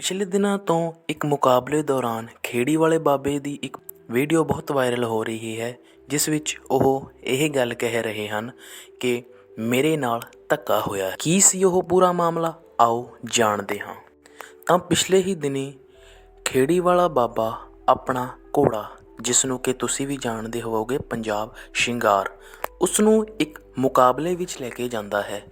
ਪਿਛਲੇ ਦਿਨਾਂ ਤੋਂ ਇੱਕ ਮੁਕਾਬਲੇ ਦੌਰਾਨ ਖੇੜੀ ਵਾਲੇ ਬਾਬੇ ਦੀ ਇੱਕ ਵੀਡੀਓ ਬਹੁਤ ਵਾਇਰਲ ਹੋ ਰਹੀ ਹੈ, ਜਿਸ ਵਿੱਚ ਉਹ ਇਹ ਗੱਲ ਕਹਿ ਰਹੇ ਹਨ ਕਿ ਮੇਰੇ ਨਾਲ ਧੱਕਾ ਹੋਇਆ। ਕੀ ਸੀ ਉਹ ਪੂਰਾ ਮਾਮਲਾ? ਆਓ ਜਾਣਦੇ ਹਾਂ। ਤਾਂ ਪਿਛਲੇ ਹੀ ਦਿਨੀ ਖੇੜੀ ਵਾਲਾ ਬਾਬਾ ਆਪਣਾ ਘੋੜਾ, ਜਿਸ ਨੂੰ ਕਿ ਤੁਸੀਂ ਵੀ ਜਾਣਦੇ ਹੋਵੋਗੇ, ਪੰਜਾਬ ਸ਼ਿੰਗਾਰ ਉਸ ਨੂੰ ਇੱਕ ਮੁਕਾਬਲੇ ਵਿੱਚ ਲੈ ਕੇ ਜਾਂਦਾ ਹੈ।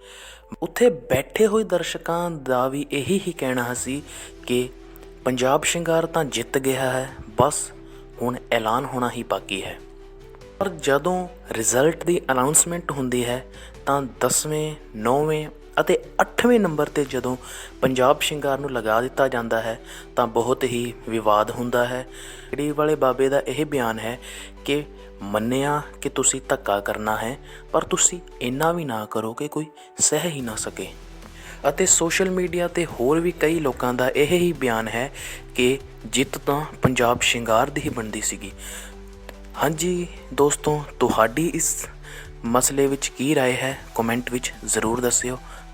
ਉੱਥੇ ਬੈਠੇ ਹੋਏ ਦਰਸ਼ਕਾਂ ਦਾ ਵੀ ਇਹੀ ਹੀ ਕਹਿਣਾ ਸੀ ਕਿ ਪੰਜਾਬ ਸ਼ਿੰਗਾਰ ਤਾਂ ਜਿੱਤ ਗਿਆ ਹੈ, ਬਸ ਹੁਣ ਐਲਾਨ ਹੋਣਾ ਹੀ ਬਾਕੀ ਹੈ। ਪਰ ਜਦੋਂ ਰਿਜ਼ਲਟ ਦੀ ਅਨਾਉਂਸਮੈਂਟ ਹੁੰਦੀ ਹੈ, ਤਾਂ 10ਵੇਂ 9ਵੇਂ ਅਤੇ 8ਵੇਂ ਨੰਬਰ ਤੇ ਜਦੋਂ ਪੰਜਾਬ ਸ਼ਿੰਗਾਰ ਨੂੰ ਲਗਾ ਦਿੱਤਾ ਜਾਂਦਾ ਹੈ ਤਾਂ ਬਹੁਤ ਹੀ ਵਿਵਾਦ ਹੁੰਦਾ ਹੈ ਜਿਹੜੀ ਵਾਲੇ ਬਾਬੇ ਦਾ ਇਹ ਬਿਆਨ ਹੈ ਕਿ ਮੰਨਿਆ ਕਿ ਤੁਸੀਂ ਧੱਕਾ ਕਰਨਾ ਹੈ ਪਰ ਤੁਸੀਂ ਇੰਨਾ ਵੀ ਨਾ ਕਰੋ ਕਿ ਕੋਈ ਸਹਿ ਹੀ ਨਾ ਸਕੇ ਅਤੇ ਸੋਸ਼ਲ ਮੀਡੀਆ ਤੇ ਹੋਰ ਵੀ ਕਈ ਲੋਕਾਂ ਦਾ ਇਹ ਹੀ ਬਿਆਨ ਹੈ ਕਿ ਜਿੱਤ ਤਾਂ ਪੰਜਾਬ ਸ਼ਿੰਗਾਰ ਦੀ ਹੀ ਬਣਦੀ ਸੀਗੀ ਹਾਂਜੀ ਦੋਸਤੋ ਤੁਹਾਡੀ ਇਸ ਮਸਲੇ ਵਿੱਚ ਕੀ رائے ਹੈ ਕਮੈਂਟ ਵਿੱਚ ਜ਼ਰੂਰ ਦੱਸਿਓ